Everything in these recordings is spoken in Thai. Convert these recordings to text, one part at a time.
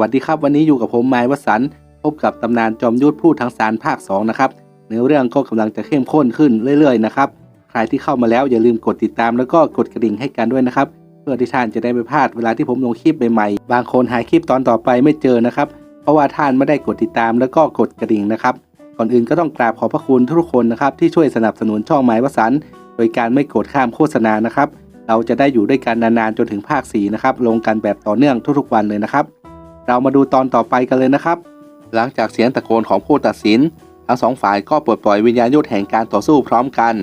วัสดีครับวันนี้อยู่กับผมไม้วสันพบกับตำนานจอมยุทธพูดทั้งสารภาค 2 นะครับเนื้อเรื่องก็กำลังจะเข้มข้นขึ้นเรื่อยๆนะครับใครที่เข้ามาแล้วอย่าลืมกดติดตามแล้วก็กดกระดิ่งให้กันด้วยนะครับ เพื่อที่ท่านจะได้ไม่พลาดเวลาที่ผมลงคลิปใหม่ๆบางคนหาคลิปตอนต่อไปไม่เจอนะครับ เพราะว่าท่านไม่ได้กดติดตามแล้วก็กดกระดิ่งนะครับก่อนอื่นก็ต้องกราบขอบพระคุณทุกคนนะครับที่ช่วยสนับสนุนช่องไม้วสันโดยการไม่กดข้ามโฆษณานะครับเราจะได้อยู่ด้วยกันนานๆจนถึงภาค4นะครับลงกันแบบต่อเนื่องทุกๆวันเลยนะครับ เรามาดูตอนต่อไปกันเลยนะครับ หลังจากเสียงตะโกนของผู้ตัดสิน ทั้งสองฝ่ายก็ปลดปล่อยวิญญาณยุทธแห่งการต่อสู้พร้อมกัน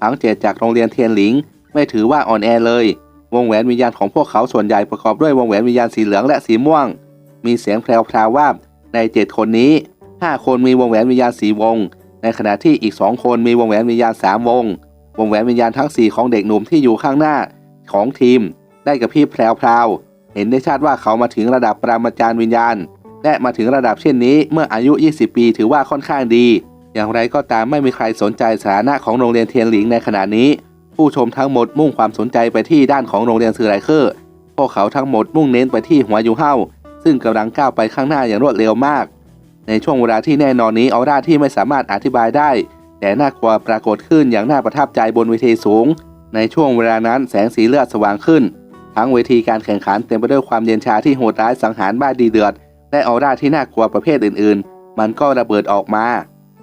ทั้งเจ็ดจากโรงเรียนเทียนหลิง ไม่ถือว่าอ่อนแอเลย วงแหวนวิญญาณของพวกเขาส่วนใหญ่ประกอบด้วยวงแหวนวิญญาณสีเหลืองและสีม่วง มีเสียงแพรวว่าในเจ็ดคนนี้ห้าคนมีวงแหวนวิญญาณสีวง ในขณะที่อีกสองคนมีวงแหวนวิญญาณสามวง วงแหวนวิญญาณทั้งสี่ของเด็กหนุ่มที่อยู่ข้างหน้าของทีม ได้กับพี่แพรวๆ เห็นได้ชัดว่าเขามาถึงระดับปรามาจารย์วิญญาณ และมาถึงระดับเช่นนี้เมื่ออายุ 20 ปีถือว่าค่อนข้างดี อย่างไรก็ตามไม่มีใครสนใจสถานะของโรงเรียนเทียนหลิงในขณะนี้ ผู้ชมทั้งหมดมุ่งความสนใจไปที่ด้านของโรงเรียนซือไรเคอร์พวกเขาทั้งหมดมุ่งเน้นไปที่หัวยูเฮาซึ่งกำลังก้าวไปข้างหน้าอย่างรวดเร็วมาก ในช่วงเวลาที่แน่นอนนี้ออร่าที่ไม่สามารถอธิบายได้ แต่น่ากลัวปรากฏขึ้นอย่างน่าประทับใจบนเวทีสูง ในช่วงเวลานั้นแสงสีเลือดสว่างขึ้น ทั้งเวทีการแข่งขันเต็มไปด้วยความเย็นชาที่โหดร้ายสังหารบ้าดีเดือด และออร่าที่น่ากลัวประเภทอื่นๆ มันก็ระเบิดออกมา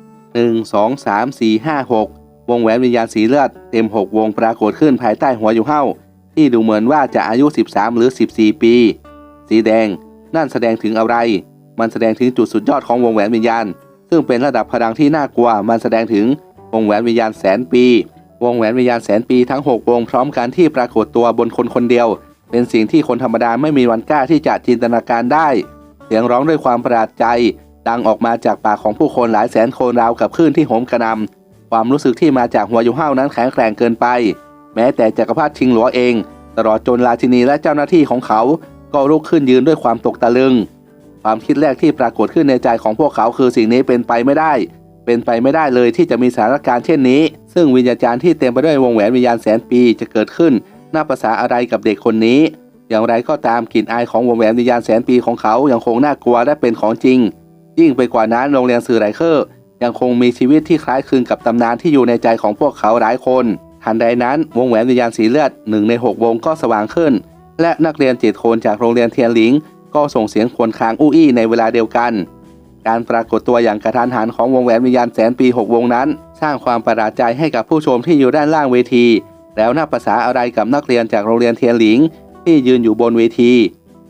1 2 3 4 5 6 วงแหวนวิญญาณสีเลือดเต็ม 6 วงปรากฏขึ้นภายใต้หัวอยู่เฮ้าที่ดูเหมือนว่าจะอายุ 13 หรือ 14 ปี สีแดง นั่นแสดงถึงอะไร มันแสดงถึงจุดสุดยอดของวงแหวนวิญญาณ ซึ่งเป็นระดับพลังที่น่ากลัว มันแสดงถึงวงแหวนวิญญาณแสนปี วงแหวนวิญญาณแสนปีทั้ง 6 วงพร้อมกันที่ปรากฏตัวบนคนคนเดียว เป็นสิ่งที่คนธรรมดาไม่มีวันกล้าที่จะจินตนาการได้ เสียงร้องด้วยความประหลาดใจ ดังออกมาจากปากของผู้คนหลายแสนคนราวกับคลื่นที่โหมกระนำความรู้สึกที่มาจากหัวยูเฮ้านั้นแข็งแกร่งเกินไป แม้แต่จักรพรรดิชิงหลัวเอง ตลอดจนราชินีและเจ้าหน้าที่ของเขา ก็ลุกขึ้นยืนด้วยความตกตะลึง ความคิดแรกที่ปรากฏขึ้นในใจของพวกเขาคือสิ่งนี้เป็นไปไม่ได้ เป็นไปไม่ได้เลยที่จะมีสถานการณ์เช่นนี้ ซึ่งวิญญาจารย์ที่เต็มไปด้วยวงแหวนวิญญาณแสนปีจะเกิดขึ้น หน่าภาษาอะไรกับเด็กคนนี้ อย่างไรก็ตามกลิ่นอายของวงแหวนวิญญาณแสนปีของเขายังคงน่ากลัวและเป็นของจริง ยิ่งไปกว่านั้นโรงเรียนสื่อไรเคอร์ยังคงมีชีวิตที่คล้ายคลึงกับตำนานที่อยู่ในใจของพวกเขาหลายคน ทันใดนั้นวงแหวนวิญญาณสีเลือดหนึ่งในหกวงก็สว่างขึ้น และนักเรียนเจ็ดคนจากโรงเรียนเทียนหลิง ก็ส่งเสียงควญคางอู้อี้ในเวลาเดียวกัน การปรากฏตัวอย่างกระทันหันของวงแหวนวิญญาณแสนปีหกวงนั้น สร้างความประหลาดใจให้กับผู้ชมที่อยู่ด้านล่างเวที แล้วน่าภาษาอะไรกับนักเรียนจากโรงเรียนเทียนหลิง ที่ยืนอยู่บนเวที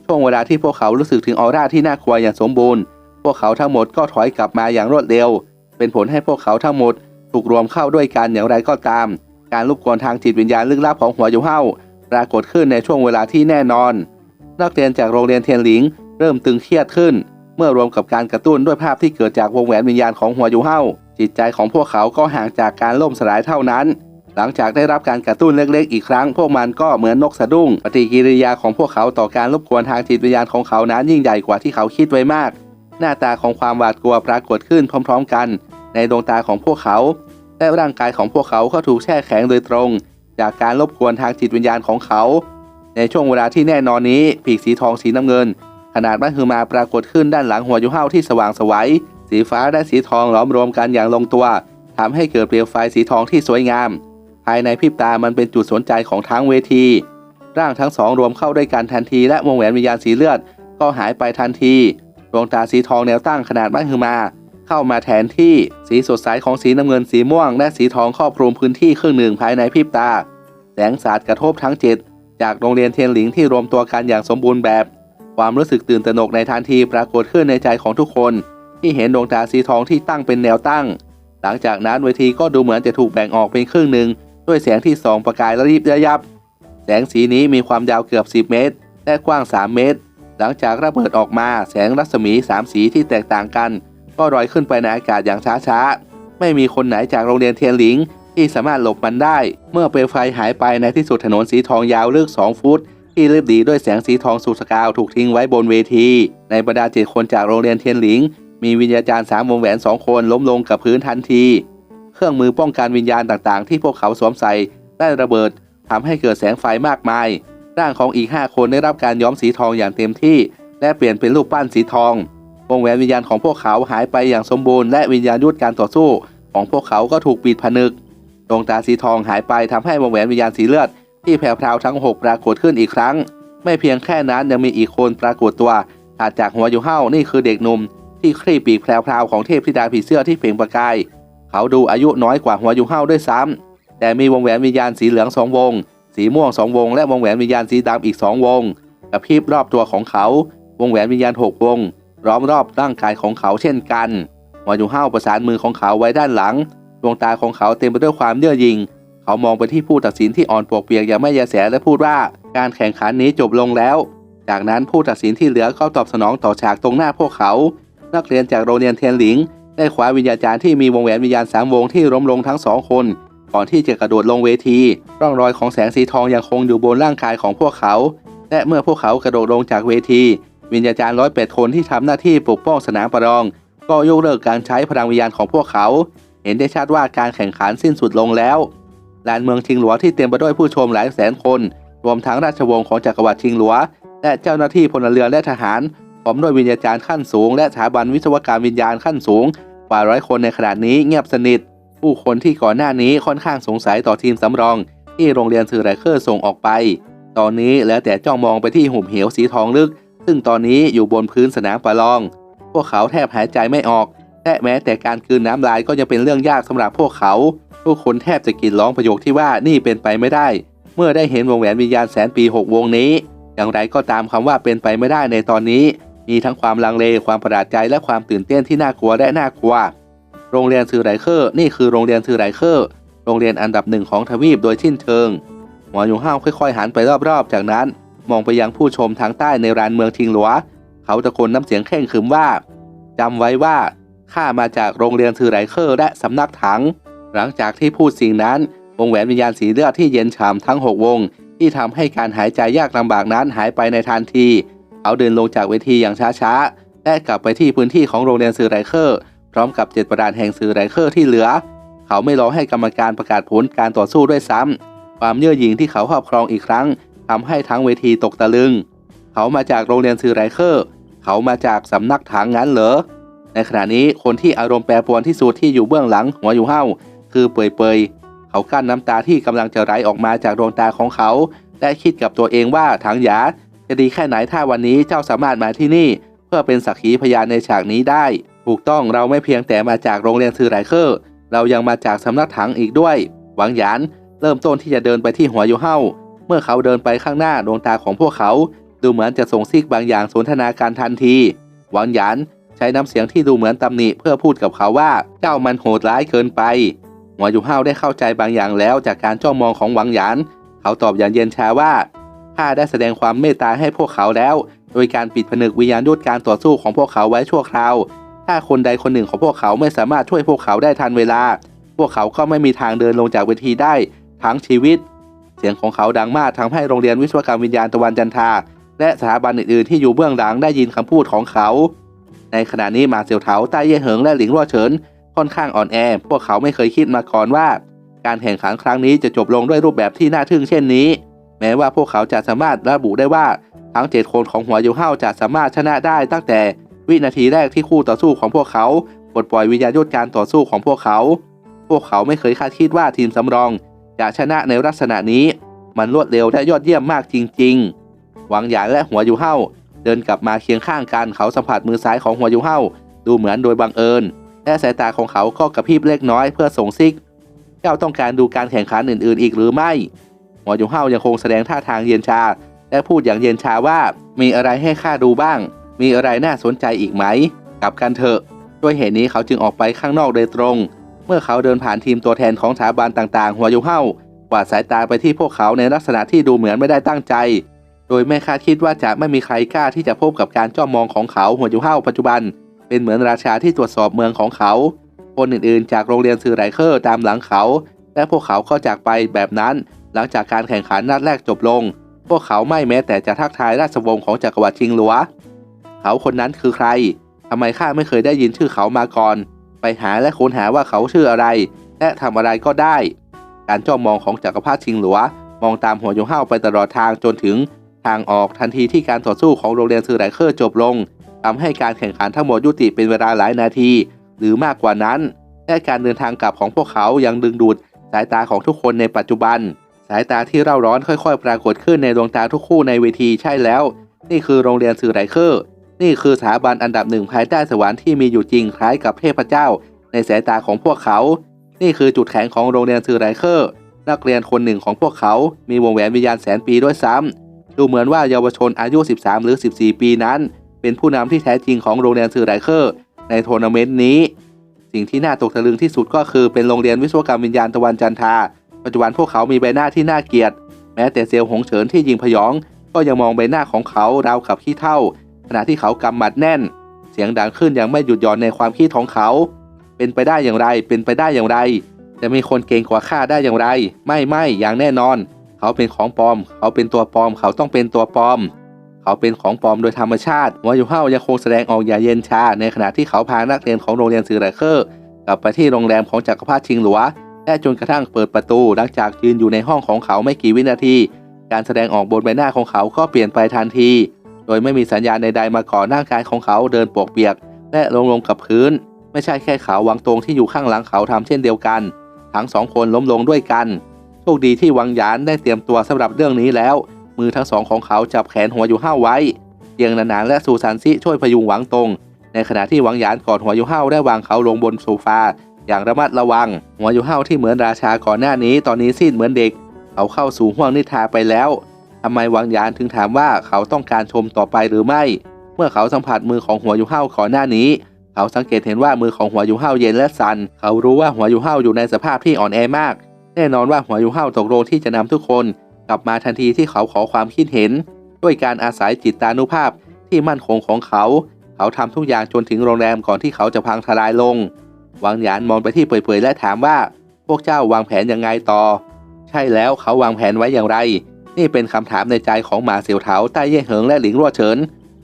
ช่วงเวลาที่พวกเขารู้สึกถึงออร่าที่น่ากลัวอย่างสมบูรณ์ พวกเขาทั้งหมดก็ถอยกลับมาอย่างรวดเร็ว เป็นผลให้พวกเขาทั้งหมดถูกรวมเข้าด้วยกันอย่างไรก็ตาม การรบกกวนทางจิตวิญญาณลึกลับของหัวยูเฮาปรากฏขึ้นในช่วงเวลาที่แน่นอน นักเรียนจากโรงเรียนเทียนหลิง เริ่มตึงเครียดขึ้น เมื่อรวมกับการกระตุ้นด้วยภาพที่เกิดจากวงแหวนวิญญาณของหัวยูเฮาจิตใจของพวกเขาก็ห่างจากการล่มสลายเท่านั้น หลังจากได้รับการกระตุ้นเล็กๆอีกครั้ง พวกมันก็เหมือนนกสะดุ้ง ปฏิกิริยาของพวกเขาต่อการรบกวนทางจิตวิญญาณของเขานั้นยิ่งใหญ่กว่าที่เขาคิดไว้มาก หน้าตาของความหวาดกลัวปรากฏขึ้นพร้อม ๆ กัน ในดวงตาของพวกเขา และร่างกายของพวกเขาก็ถูกแช่แข็งโดยตรง จากการรบกวนทางจิตวิญญาณของเขา ในช่วงเวลาที่แน่นอนนี้ปีกสีทองสีน้ำเงิน ขนาดมัหึมาปรากฏขึ้นด้านหลังหัวยูเฮ้าที่สว่างสวัยสีฟ้าและสีทองล้อมรวมกันอย่างลงตัวทำให้เกิดเปลวไฟสีทองที่สวยงาม ภายในพริบตามันเป็นจุดสนใจของทั้งเวที ร่างทั้งสองรวมเข้าด้วยกันทันที และวงแหวนวิญญาณสีเลือด ก็หายไปทันที ดวงตาสีทองแนวตั้งขนาดมหึมา เข้ามาแทนที่สีสดใสของสีน้ำเงินสีม่วง และสีทองครอบคลุมพื้นที่ครึ่งหนึ่งภายในพริบตา แสงสาดกระทบทั้งเจ็ดจากโรงเรียนเทียนหลิงที่รวมตัวกันอย่างสมบูรณ์แบบ ความรู้สึกตื่นตระหนกในทันทีปรากฏขึ้นในใจของทุกคน ที่เห็นดวงตาสีทองที่ตั้งเป็นแนวตั้ง หลังจากนั้นเวทีก็ดูเหมือนจะถูกแบ่งออกเป็นครึ่งหนึ่ง ด้วยแสงที่ส่องประกายระยิบระยับ แสงสีนี้มีความยาวเกือบ 10 เมตร และกว้าง 3 เมตร หลังจากระเบิดออกมาแสงรัศมีสามสีที่แตกต่างกัน ก็ลอยขึ้นไปในอากาศอย่างช้าๆ ไม่มีคนไหนจากโรงเรียนเทียนหลิง ที่สามารถหลบมันได้ เมื่อเปลวไฟหายไปในที่สุดถนนสีทองยาวลึก 2 ฟุต ที่เรียบดีด้วยแสงสีทองสุสกาวถูกทิ้งไว้บนเวที ในบรรดาเจ็ดคนจากโรงเรียนเทียนหลิง มีวิญญาจารย์สามวงแหวนสองคนล้มลงกับพื้นทันที เครื่องมือป้องกันวิญญาณต่างๆ ที่พวกเขาสวมใส่ได้ระเบิดทำให้เกิดแสงไฟมากมาย ร่างของอีก 5 คนได้รับการย้อมสีทองอย่างเต็มที่ และเปลี่ยนเป็นรูปปั้นสีทอง วงแหวนวิญญาณของพวกเขาหายไปอย่างสมบูรณ์และวิญญาณยุทธการต่อสู้ ของพวกเขาก็ถูกปิดผนึก ดวงตาสีทองหายไปทำให้วงแหวนวิญญาณสีเลือด ที่แผ่วพราวทั้ง 6 ปรากฏขึ้นอีกครั้ง ไม่เพียงแค่นั้นยังมีอีกคนปรากฏตัวถัดจากหัวอยู่เห้านี่คือเด็กหนุ่มที่คลี่ปีกแพรวๆของเทพธิดาผีเสื้อที่เปล่งประกาย เขาดูอายุน้อยกว่าหัวยูเห้าด้วยซ้ำแต่มีวงแหวนวิญญาณสีเหลืองสองวง สีม่วงสองวง และวงแหวนวิญญาณสีดำอีกสองวงกระพริบรอบตัวของเขา วงแหวนวิญญาณหกวง ล้อมรอบร่างกายของเขาเช่นกันหัวยูเห้าประสานมือของเขาไว้ด้านหลัง ดวงตาของเขาเต็มไปด้วยความเยื่อหยิ่งเขามองไปที่ผู้ตัดสินที่อ่อนปวกเปียกอย่างไม่ยาแสและพูดว่าการแข่งขันนี้จบลงแล้ว จากนั้นผู้ตัดสินที่เหลือก็ตอบสนองต่อฉากตรงหน้าพวกเขา นักเรียนจากโรงเรียนเทียนหลิง ได้คว้าวิญญาจารย์ที่มีวงแหวนวิญญาณสามวงที่ล้มลงทั้งสองคน ก่อนที่จะกระโดดลงเวที ร่องรอยของแสงสีทองยังคงอยู่บนร่างกายของพวกเขา และเมื่อพวกเขากระโดดลงจากเวที วิญญาจารย์ร้อยแปดคนที่ทำหน้าที่ปกป้องสนามประลอง ก็ยกเลิกการใช้พลังวิญญาณของพวกเขา เห็นได้ชัดว่าการแข่งขันสิ้นสุดลงแล้วลานเมืองชิงหลัวที่เต็มไปด้วยผู้ชมหลายแสนคน รวมทั้งราชวงศ์ของจักรวรรดิชิงหลัว และเจ้าหน้าที่พลเรือนและทหารพร้อมด้วยวิญญาจารย์ขั้นสูง และสถาบันวิศวกรรมวิญญาณขั้นสูง กว่าร้อยคนในขณะนี้เงียบสนิท ผู้คนที่ก่อนหน้านี้ค่อนข้างสงสัยต่อทีมสำรอง ที่โรงเรียนสื่อไรเคอร์ส่งออกไป ตอนนี้แล้วแต่จ้องมองไปที่หุบเหวสีทองลึก ซึ่งตอนนี้อยู่บนพื้นสนามประลอง พวกเขาแทบหายใจไม่ออกและแม้แต่การกลืนน้ำลายก็ยังเป็นเรื่องยากสำหรับพวกเขาทุกคนแทบจะกรีดร้องประโยคที่ว่านี่เป็นไปไม่ได้ เมื่อได้เห็นวงแหวนวิญญาณแสนปีหกวงนี้ อย่างไรก็ตามคำว่าเป็นไปไม่ได้ในตอนนี้ มีทั้งความลังเลความประหลาดใจและความตื่นเต้นที่น่ากลัวและน่ากลัว โรงเรียนซือไรเคอร์นี่คือโรงเรียนซือไรเคอร์โรงเรียนอันดับหนึ่งของทวีปโดยสิ้นเชิง หมออยู่ห้าวค่อยๆหันไปรอบๆ จากนั้น มองไปยังผู้ชมทางใต้ในรานเมืองทิงหลัว เขาตะโกนน้ำเสียงแข่งขรึมว่าจำไว้ว่าข้ามาจากโรงเรียนซือไรเคอร์และสำนักถัง หลังจากที่พูดสิ่งนั้น วงแหวนวิญญาณสีเลือดที่เย็นฉ่ำทั้งหกวง ที่ทำให้การหายใจยากลำบากนั้นหายไปในทันที เขาเดินลงจากเวทีอย่างช้าๆ และกลับไปที่พื้นที่ของโรงเรียนซือไรเคอร์ พร้อมกับเจ็ดประดานแห่งซือไรเคอร์ที่เหลือ เขาไม่รอให้กรรมการประกาศผลการต่อสู้ด้วยซ้ำความเย่อหยิ่งที่เขาครอบครองอีกครั้งทำให้ทั้งเวทีตกตะลึง เขามาจากโรงเรียนซือไรเคอร์ เขามาจากสำนักถังงั้นเหรอ ในขณะนี้คนที่อารมณ์แปรปรวนที่สุดที่อยู่เบื้องหลังหัวอยู่เห้าคือเปยเปยๆ เขากั้นน้ำตาที่กำลังจะไหลออกมาจากดวงตาของเขา และคิดกับตัวเองว่าถังหยา จะดีแค่ไหนถ้าวันนี้เจ้าสามารถมาที่นี่ เพื่อเป็นสักขีพยานในฉากนี้ได้ ถูกต้องเราไม่เพียงแต่มาจากโรงเรียนซือไรเคอร์ เรายังมาจากสำนักถังอีกด้วย หวังหยานเริ่มต้นที่จะเดินไปที่หัวยู่เห้าเมื่อเขาเดินไปข้างหน้าดวงตาของพวกเขา ดูเหมือนจะส่งซิกบางอย่างสนทนาการทันที หวังหยานใช้น้ำเสียงที่ดูเหมือนตำหนิเพื่อพูดกับเขาว่าเจ้ามันโหดร้ายเกินไป หัวอยู่เห้าได้เข้าใจบางอย่างแล้วจากการจ้องมองของหวังหยาน เขาตอบอย่างเย็นชาว่า ข้าได้แสดงความเมตตาให้พวกเขาแล้ว โดยการปิดผนึกวิญญาณยุทธการต่อสู้ของพวกเขาไว้ชั่วคราว ถ้าคนใดคนหนึ่งของพวกเขาไม่สามารถช่วยพวกเขาได้ทันเวลา พวกเขาก็ไม่มีทางเดินลงจากเวทีได้ ทั้งชีวิต เสียงของเขาดังมากทำให้โรงเรียนวิศวกรรมวิญญาณตะวันจันทา และสถาบันอื่นๆที่อยู่เบื้องหลังได้ยินคำพูดของเขา ในขณะนี้มาเสี่ยวเถาใต้เย่เหิงและหลิงรั่วเฉินค่อนข้างอ่อนแอ พวกเขาไม่เคยคิดมาก่อนว่า การแข่งขันครั้งนี้จะจบลงด้วยรูปแบบที่น่าทึ่งเช่นนี้ แม้ว่าพวกเขาจะสามารถระบุได้ว่าทั้งเจ็ดคนของหัวยูเฮาจะสามารถชนะได้ตั้งแต่วินาทีแรกที่คู่ต่อสู้ของพวกเขาปลดปล่อยวิญญาณยุทธการต่อสู้ของพวกเขา พวกเขาไม่เคยคาดคิดว่าทีมสำรองจะชนะในลักษณะนี้ มันรวดเร็วและยอดเยี่ยมมากจริง ๆ หวังหยานและหัวยูเฮาเดินกลับมาเคียงข้างกันเขาสัมผัสมือซ้ายของหัวยูเฮาดูเหมือนโดยบังเอิญ และสายตาของเขาก็กระพริบเล็กน้อยเพื่อส่งซิก เจ้าต้องการดูการแข่งขันอื่นๆ อีกหรือไม่ หัวยูเฮายังคงแสดงท่าทางเย็นชา และพูดอย่างเย็นชาว่า มีอะไรให้ข้าดูบ้าง มีอะไรน่าสนใจอีกไหม กลับกันเถอะ ด้วยเหตุนี้เขาจึงออกไปข้างนอกโดยตรง เมื่อเขาเดินผ่านทีมตัวแทนของสถาบันต่างๆ หัวยูเฮากวาดสายตาไปที่พวกเขาในลักษณะที่ดูเหมือนไม่ได้ตั้งใจ โดยไม่คาดคิดว่าจะไม่มีใครกล้าที่จะพบกับการจ้องมองของเขาหัวยูเฮาปัจจุบัน เป็นเหมือนราชาที่ตรวจสอบเมืองของเขา คนอื่นๆ จากโรงเรียนซือไรเคอร์ตามหลังเขา และพวกเขาก็จากไปแบบนั้น หลังจากการแข่งขันนัดแรกจบลง พวกเขาไม่แม้แต่จะทักทายราชวงศ์ของจักรวรรดิชิงหลัว เขาคนนั้นคือใครทำไมข้าไม่เคยได้ยินชื่อเขามาก่อน ไปหาและค้นหาว่าเขาชื่ออะไร และทำอะไรก็ได้ การจ้องมองของจักรพรรดิชิงหลัว มองตามหัวโยห้าไปตลอดทางจนถึงทางออกทันทีที่การต่อสู้ของโรงเรียนซือไหลเคอร์จบลงทำให้การแข่งขันทั้งหมดยุติเป็นเวลาหลายนาที หรือมากกว่านั้นและการเดินทางกลับของพวกเขายังดึงดูดสายตาของทุกคนในปัจจุบันายตาที่เร่าร้อนค่อยๆ ปรากฏขึ้นในดวงตาทุกคู่ในเวทีใช่แล้ว นี่คือโรงเรียนสื่อไรเคอร์ นี่คือสถาบันอันดับหนึ่งภายใต้สวรรค์ที่มีอยู่จริงคล้ายกับเทพเจ้า ในสายตาของพวกเขา นี่คือจุดแข็งของโรงเรียนสื่อไรเคอร์ นักเรียนคนหนึ่งของพวกเขา มีวงแหวนวิญญาณแสนปีด้วยซ้ำดูเหมือนว่าเยาวชนอายุ 13 หรือ 14 ปีนั้น เป็นผู้นำที่แท้จริงของโรงเรียนสื่อไรเคอร์ ในทัวร์นาเมนต์นี้ สิ่งที่น่าตกตะลึงที่สุดก็คือเป็นโรงเรียนวิศวกรรมวิญญาณตะวันจันทรา ปัจจุบันพวกเขามีใบหน้าที่น่าเกลียด แม้แต่เซลล์หงเฉินที่ยิงพยอง ก็ยังมองใบหน้าของเขาราวกับขี้เท่า ขณะที่เขากำหมัดแน่น เสียงดังขึ้นอย่างไม่หยุดหย่อนในความคิดของเขา เป็นไปได้อย่างไร เป็นไปได้อย่างไร จะมีคนเก่งกว่าข้าได้อย่างไร ไม่ไม่อย่างแน่นอน เขาเป็นของปลอม เขาเป็นตัวปลอม เขาต้องเป็นตัวปลอม เขาเป็นของปลอมโดยธรรมชาติหัวยูเฮายังคงแสดงออกอย่างเย็นชา ในขณะที่เขาพานักเรียนของโรงเรียนซือไรเคอร์กลับไปที่โรงแรมของจักรพรรดิชิงหลัว และจนกระทั่งเปิดประตูหลังจากยืนอยู่ในห้องของเขาไม่กี่วินาที การแสดงออกบนใบหน้าของเขาก็เปลี่ยนไปทันที โดยไม่มีสัญญาณใดๆมาก่อนร่างกายของเขาเดินปวกเปียก และลงลงกับพื้น ไม่ใช่แค่เขาวังตรงที่อยู่ข้างหลังเขาทำเช่นเดียวกัน ทั้งสองคนล้มลงด้วยกันโชคดีที่วังหยานได้เตรียมตัวสำหรับเรื่องนี้แล้ว มือทั้งสองของเขาจับแขนหัวอยู่ห้าไว้เยียงนานๆและซูซานซิช่วยพยุงหวังตรง ในขณะที่หวังหยานกอดหัวอยู่ห้าได้วางเขาลงบนโซฟา อย่างระมัดระวัง หัวอยู่ห้าที่เหมือนราชาก่อนหน้านี้ ตอนนี้สิ้นเหมือนเด็ก เขาเข้าสู่ห้วงนิทราไปแล้วทำไมวังยานถึงถามว่าเขาต้องการชมต่อไปหรือไม่ เมื่อเขาสัมผัสมือของหัวอยู่ห้าก่อนหน้านี้ เขาสังเกตเห็นว่ามือของหัวยูเฮาเย็นและสัน่นเขารู้ว่าหัวยูเฮาอยู่ในสภาพที่อ่อนแอมาก แน่นอนว่าหัวยูเฮาตกลงที่จะนำทุกคน กลับมาทันทีที่เขาขอความคิดเห็น ด้วยการอาศัยจิตตานุภาพที่มั่นคงของเขา เขาทำทุกอย่างจนถึงโรงแรมก่อนที่เขาจะพังทลายลง วังหยานมองไปที่เปื่อยๆและถามว่า พวกเจ้าวางแผนยังไงต่อ ใช่แล้วเขาวางแผนไว้อย่างไร นี่เป็นคำถามในใจของหมาเสียวเถาใต้เย่เหิงและหลิงรั่วเฉิน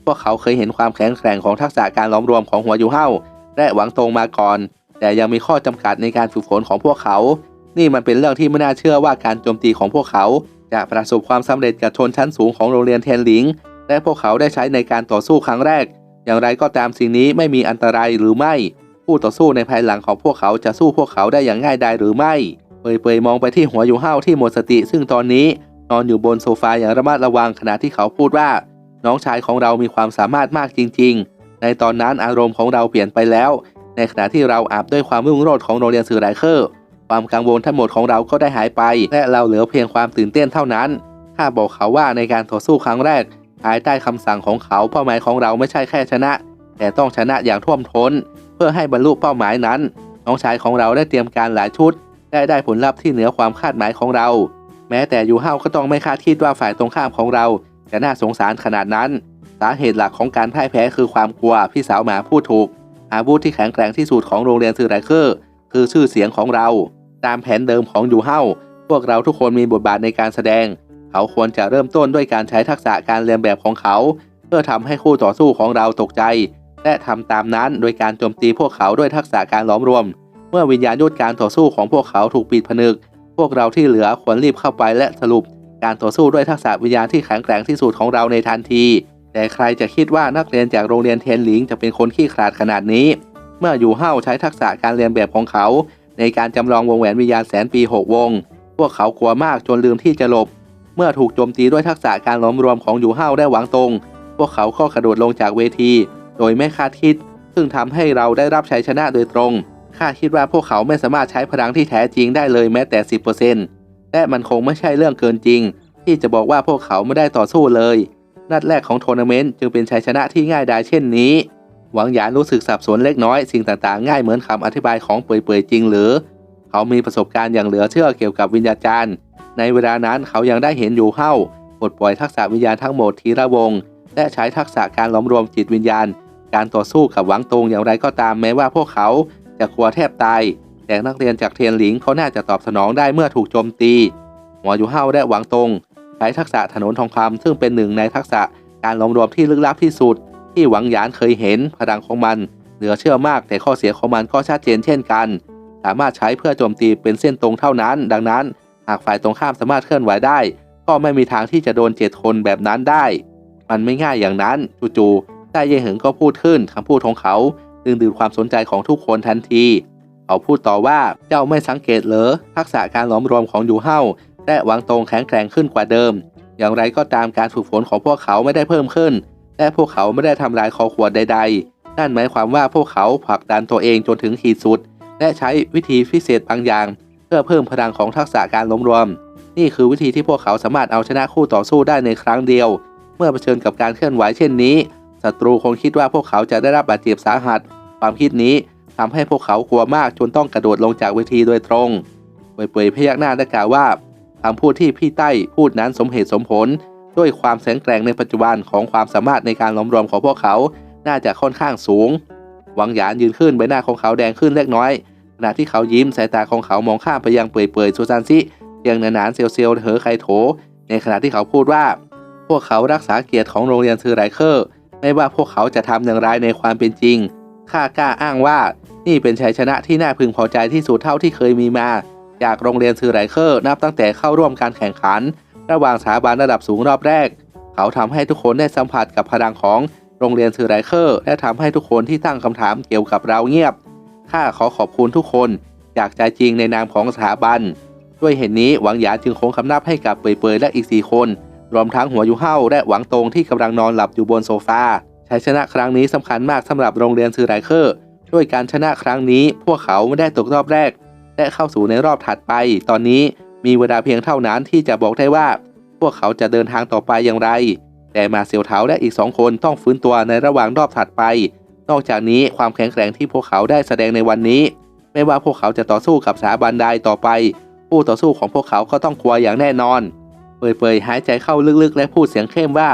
พวกเขาเคยเห็นความแข็งแกร่งของทักษะการล้อมรวมของหัวยูเฮาและหวังตรงมาก่อน แต่ยังมีข้อจำกัดในการฝึกฝนของพวกเขา นี่มันเป็นเรื่องที่ไม่น่าเชื่อว่าการโจมตีของพวกเขาจะประสบความสำเร็จกับชนชั้นสูงของโรงเรียนเทนหลิง และพวกเขาได้ใช้ในการต่อสู้ครั้งแรก อย่างไรก็ตามสิ่งนี้ไม่มีอันตรายหรือไม่ ผู้ต่อสู้ในภายหลังของพวกเขาจะสู้พวกเขาได้อย่างง่ายดายหรือไม่ เปยๆมองไปที่หัวยูเฮาที่หมดสติ ซึ่งตอนนี้นอนอยู่บนโซฟาอย่างระมัดระวังขณะที่เขาพูดว่า น้องชายของเรามีความสามารถมากจริง ๆ ในตอนนั้นอารมณ์ของเราเปลี่ยนไปแล้ว ในขณะที่เราอาบด้วยความรุ่งโรจน์ของโรงเรียนสื่อไรเคอร์ความกังวลทั้งหมดของเราก็ได้หายไป และเราเหลือเพียงความตื่นเต้นเท่านั้นข้าบอกเขาว่าในการต่อสู้ครั้งแรกภายใต้คำสั่งของเขาเป้าหมายของเราไม่ใช่แค่ชนะ แต่ต้องชนะอย่างท่วมท้น เพื่อให้บรรลุเป้าหมายนั้น น้องชายของเราได้เตรียมการหลายชุด ได้ได้ผลลัพธ์ที่เหนือความคาดหมายของเรา แม้แต่ยูเฮาก็ต้องไม่คาดคิดว่าฝ่ายตรงข้ามของเรา จะน่าสงสารขนาดนั้น สาเหตุหลักของการพ่ายแพ้คือความกลัวพี่สาวหมาพูดถูก อาวุธที่แข็งแกร่งที่สุดของโรงเรียนซือไรเคอร์คือชื่อเสียงของเรา ตามแผนเดิมของยูเฮาพวกเราทุกคนมีบทบาทในการแสดง เขาควรจะเริ่มต้นด้วยการใช้ทักษะการเรียนแบบของเขา เพื่อทำให้คู่ต่อสู้ของเราตกใจ และทำตามนั้นโดยการโจมตีพวกเขาด้วยทักษะการล้อมรวม เมื่อวิญญาณยุทธการต่อสู้ของพวกเขาถูกปิดผนึก พวกเราที่เหลือควรรีบเข้าไปและสรุป การต่อสู้ด้วยทักษะวิญญาณที่แข็งแกร่งที่สุดของเราในทันที แต่ใครจะคิดว่านักเรียนจากโรงเรียนเทนหลิงจะเป็นคนขี้ขลาดขนาดนี้ เมื่ออยู่เฮ้าใช้ทักษะการเรียนแบบของเขา ในการจำลองวงแหวนวิญญาณแสนปีหกวง พวกเขากลัวมากจนลืมที่จะหลบ เมื่อถูกโจมตีด้วยทักษะการล้อมรวมของอยู่เฮ้าได้หวังตรง พวกเขาก็กระโดดลงจากเวที โดยไม่คาดคิด ซึ่งทำให้เราได้รับชัยชนะโดยตรงคาดคิดว่าพวกเขาไม่สามารถใช้พลังที่แท้จริงได้เลยแม้แต่ 10%และมันคงไม่ใช่เรื่องเกินจริง ที่จะบอกว่าพวกเขาไม่ได้ต่อสู้เลย นัดแรกของทัวร์นาเมนต์จึงเป็นชัยชนะที่ง่ายดายเช่นนี้ หวังหยานรู้สึกสับสนเล็กน้อยสิ่งต่างๆ ง่ายเหมือนคำอธิบายของเปื่อยๆจริงหรือ เขามีประสบการณ์อย่างเหลือเชื่อเกี่ยวกับวิญญาจารย์ ในเวลานั้นเขายังได้เห็นอยู่เฮ้าปลดปล่อยทักษะวิญญาณทั้งหมดทีละวง และใช้ทักษะการล้อมรวมจิตวิญญาณ การต่อสู้กับหวังตงอย่างไรก็ตามแม้ว่าพวกเขาจะกลัวแทบตาย แต่นักเรียนจากเทียนหลิงเขาน่าจะตอบสนองได้เมื่อถูกโจมตีหัวอยู่เฮาและหวังตงใช้ทักษะถนนทองคำซึ่งเป็นหนึ่งในทักษะการล้อมรวมที่ลึกลับที่สุด ที่หวังหยานเคยเห็นพลังของมัน เหลือเชื่อมากแต่ข้อเสียของมันก็ชัดเจนเช่นกัน สามารถใช้เพื่อโจมตีเป็นเส้นตรงเท่านั้น ดังนั้น หากฝ่ายตรงข้ามสามารถเคลื่อนไหวได้ ก็ไม่มีทางที่จะโดนเจ็ดคนแบบนั้นได้ มันไม่ง่ายอย่างนั้นจู่ๆ ต้เย่เหิงก็พูดขึ้นคำพูดของเขาดึงดูดความสนใจของทุกคนทันที เขาพูดต่อว่าเจ้าไม่สังเกตเหรอทักษะการหลอมรวมของยูเฮาและวังตรงแข็งแกร่งขึ้นกว่าเดิม อย่างไรก็ตามการฝึกฝนของพวกเขาไม่ได้เพิ่มขึ้น และพวกเขาไม่ได้ทำลายคอขวดใด ๆ นั่นหมายความว่าพวกเขาผลักดันตัวเองจนถึงขีดสุด และใช้วิธีพิเศษบางอย่าง เพื่อเพิ่มพลังของทักษะการล้มรวม นี่คือวิธีที่พวกเขาสามารถเอาชนะคู่ต่อสู้ได้ในครั้งเดียว เมื่อเผชิญกับการเคลื่อนไหวเช่นนี้ ศัตรูคงคิดว่าพวกเขาจะได้รับบาดเจ็บสาหัส ความคิดนี้ทำให้พวกเขากลัวมากจนต้องกระโดดลงจากเวทีโดยตรง เป่ยๆพยักหน้าและกล่าวว่าคำพูดที่พี่ใต้พูดนั้นสมเหตุสมผล ด้วยความแข็งแกร่งในปัจจุบันของความสามารถในการล้อมรวมของพวกเขา น่าจะค่อนข้างสูง วังหยานยืนขึ้นใบหน้าของเขาแดงขึ้นเล็กน้อย ขณะที่เขายิ้มสายตาของเขามองข้ามไปยังเป่ยๆซูซานซิเพียงหนานๆเซียวๆเหอไคโถ ในขณะที่เขาพูดว่า พวกเขารักษาเกียรติของโรงเรียนซือไรเคอร์ ไม่ว่าพวกเขาจะทำอย่างไรในความเป็นจริงข้ากล้าอ้างว่านี่เป็นชัยชนะที่น่าพึงพอใจที่สุดเท่าที่เคยมีมา จากโรงเรียนซือไรเคอร์นับตั้งแต่เข้าร่วมการแข่งขัน ระหว่างสถาบันระดับสูงรอบแรก เขาทำให้ทุกคนได้สัมผัสกับพลังของโรงเรียนซือไรเคอร์ และทำให้ทุกคนที่ตั้งคำถามเกี่ยวกับเราเงียบข้าขอขอบคุณทุกคนจากใจจริงในนามของสถาบัน ด้วยเหตุนี้หวังหยาจึงคงคำนับให้กับเปยๆและอีกสี่คน รวมทั้งหัวยูเฮาและหวังตรงที่กำลังนอนหลับอยู่บนโซฟาชัยชนะครั้งนี้สำคัญมากสำหรับโรงเรียนซือไรเคอร์ด้วยการชนะครั้งนี้ พวกเขาไม่ได้ตกรอบแรก และเข้าสู่ในรอบถัดไป ตอนนี้มีเวลาเพียงเท่านั้นที่จะบอกได้ว่า พวกเขาจะเดินทางต่อไปอย่างไร แต่มาเซียวเถาและอีกสองคนต้องฟื้นตัวในระหว่างรอบถัดไป นอกจากนี้ความแข็งแกร่งที่พวกเขาได้แสดงในวันนี้ ไม่ว่าพวกเขาจะต่อสู้กับสถาบันใดต่อไป ผู้ต่อสู้ของพวกเขาก็ต้องกลัวอย่างแน่นอน เปยๆหายใจเข้าลึกๆ และพูดเสียงเข้มว่า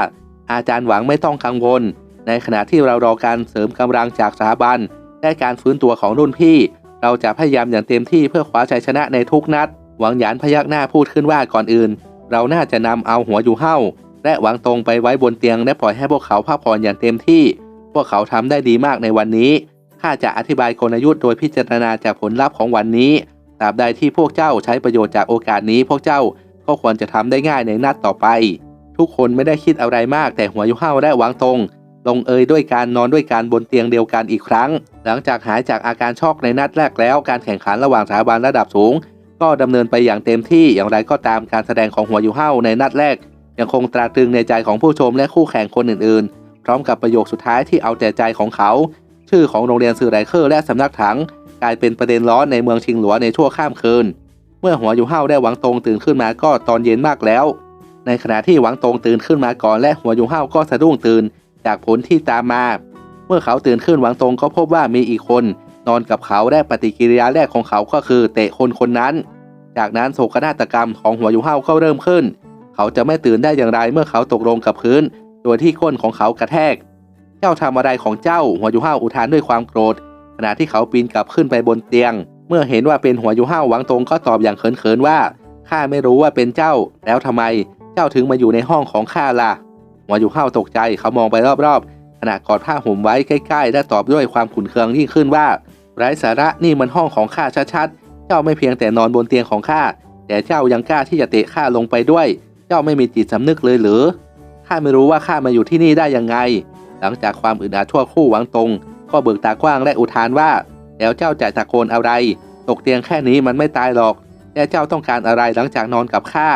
อาจารย์หวังไม่ต้องกังวล ในขณะที่เรารอการเสริมกำลังจากสถาบันและการฟื้นตัวของรุ่นพี่ เราจะพยายามอย่างเต็มที่เพื่อคว้าชัยชนะในทุกนัด หวังหยานพยักหน้าพูดขึ้นว่าก่อนอื่น เราน่าจะนำเอาหัวอยู่เห้าและหวังตรงไปไว้บนเตียงและปล่อยให้พวกเขาพักผ่อนอย่างเต็มที่ พวกเขาทำได้ดีมากในวันนี้ข้าจะอธิบายกลยุทธ์โดยพิจารณาจากผลลัพธ์ของวันนี้ตราบใดที่พวกเจ้าใช้ประโยชน์จากโอกาสนี้พวกเจ้า ก็ควรจะทำได้ง่ายในนัดต่อไป ทุกคนไม่ได้คิดอะไรมากแต่หัวยุห้าวและหวังตรง ลงเอยด้วยการนอนด้วยกันบนเตียงเดียวกันอีกครั้ง หลังจากหายจากอาการช็อกในนัดแรกแล้ว การแข่งขันระหว่างสถาบันระดับสูง ก็ดำเนินไปอย่างเต็มที่อย่างไรก็ตามการแสดงของหัวยูเฮาในนัดแรก ยังคงตราตรึงในใจของผู้ชมและคู่แข่งคนอื่นๆ พร้อมกับประโยคสุดท้ายที่เอาแต่ใจของเขา ชื่อของโรงเรียนซือไรเคอร์และสำนักถังกลายเป็นประเด็นร้อนในเมืองชิงหลัวในชั่วข้ามคืน เมื่อหัวยูเฮาได้หวังตรงตื่นขึ้นมาก็ตอนเย็นมากแล้ว ในขณะที่หวังตรงตื่นขึ้นมาก่อนและหัวยูเฮาก็สะดุ้งตื่นจากผลที่ตามมา เมื่อเขาตื่นขึ้นหวังตรงก็พบว่ามีอีกคน นอนกับเขาและปฏิกิริยาแรกของเขาก็คือเตะคนคนนั้น จากนั้นโศกนาฏกรรมของหัวยูเฮาก็เริ่มขึ้น เขาจะไม่ตื่นได้อย่างไรเมื่อเขาตกลงกับพื้น โดยที่ก้นของเขากระแทก เจ้าทำอะไรของเจ้าหัวยูเฮาอุทานด้วยความโกรธ ขณะที่เขาปีนกลับขึ้นไปบนเตียง เมื่อเห็นว่าเป็นหัวยูเฮาหวังตรงก็ตอบอย่างเขินๆว่าข้าไม่รู้ว่าเป็นเจ้า แล้วทำไมเจ้าถึงมาอยู่ในห้องของข้าล่ะ หัวยูเฮาตกใจเขามองไปรอบๆขณะกอดผ้าห่มไว้ใกล้ๆ และตอบด้วยความขุนเคืองยิ่งขึ้นว่า ไร้สาระนี่มันห้องของข้าชัดๆ เจ้าไม่เพียงแต่นอนบนเตียงของข้าแต่เจ้ายังกล้าที่จะเตะข้าลงไปด้วย เจ้าไม่มีจิตสำนึกเลยหรือข้าไม่รู้ว่าข้ามาอยู่ที่นี่ได้ยังไง หลังจากความอึดอัดทั่วคู่หวังตรง ก็เบิกตากว้างและอุทานว่า แล้วเจ้าจะตะโกนอะไร ตกเตียงแค่นี้มันไม่ตายหรอก และเจ้าต้องการอะไรหลังจากนอนกับข้า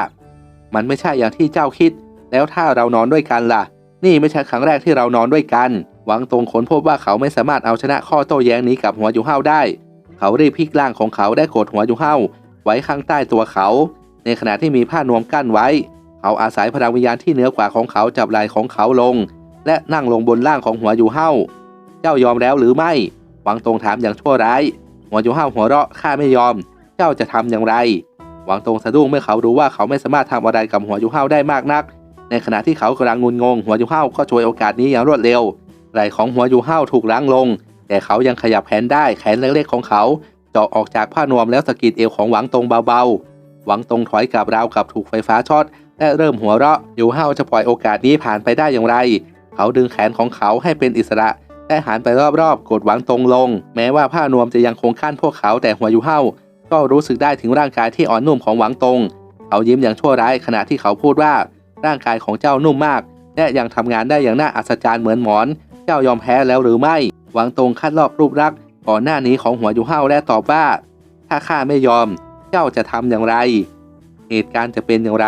มันไม่ใช่อย่างที่เจ้าคิด แล้วถ้าเรานอนด้วยกันล่ะ นี่ไม่ใช่ครั้งแรกที่เรานอนด้วยกัน หวังตรงคนพบว่าเขาไม่สามารถเอาชนะข้อโต้แย้งนี้กับหัวยูเฮาได้ เขารีบพลิกร่างของเขาได้กดหัวยูเฮาไว้ข้างใต้ตัวเขา ในขณะที่มีผ้านวมกั้นไว้ เขาอาศัยพลังวิญญาณที่เหนือกว่าของเขาจับไหล่ของเขาลง และนั่งลงบนร่างของหัวยูเฮาเจ้ายอมแล้วหรือไม่ หวังตรงถามอย่างชั่วร้ายหัวยูเฮาหัวเราะข้าไม่ยอม เจ้าจะทำอย่างไร หวังตรงสะดุ้งเมื่อเขารู้ว่าเขาไม่สามารถทำอะไรกับหัวยูเฮาได้มากนัก ในขณะที่เขากำลังงุนงง หัวยูเฮาก็ช่วยโอกาสนี้อย่างรวดเร็วไหล่ของหัวยูเฮาถูกล้างลง แต่เขายังขยับแขนได้แขนเล็กๆของเขาเจาะออกจากผ้านวมแล้วสะกิดเอวของหวังตรงเบาๆ หวังตรงถอยกลับราวกับถูกไฟฟ้าช็อตและเริ่มหัวเราะยูเฮาจะปล่อยโอกาสนี้ผ่านไปได้อย่างไร เขาดึงแขนของเขาให้เป็นอิสระ และหันไปรอบๆ กดหวังตรงลง แม้ว่าผ้านวมจะยังคงขั้นพวกเขาแต่หัวยู่เฮาก็รู้สึกได้ถึงร่างกายที่อ่อนนุ่มของหวังตรง เขายิ้มอย่างชั่วร้ายขณะที่เขาพูดว่า ร่างกายของเจ้านุ่มมาก และยังทำงานได้อย่างน่าอัศจรรย์เหมือนหมอน เจ้ายอมแพ้แล้วหรือไม่ หวังตรงคัดลอกรูปรักษ์ก่อนหน้านี้ของหัวยู่เฮาและตอบว่า ถ้าข้าไม่ยอม เจ้าจะทำอย่างไร เหตุการณ์จะเป็นอย่างไร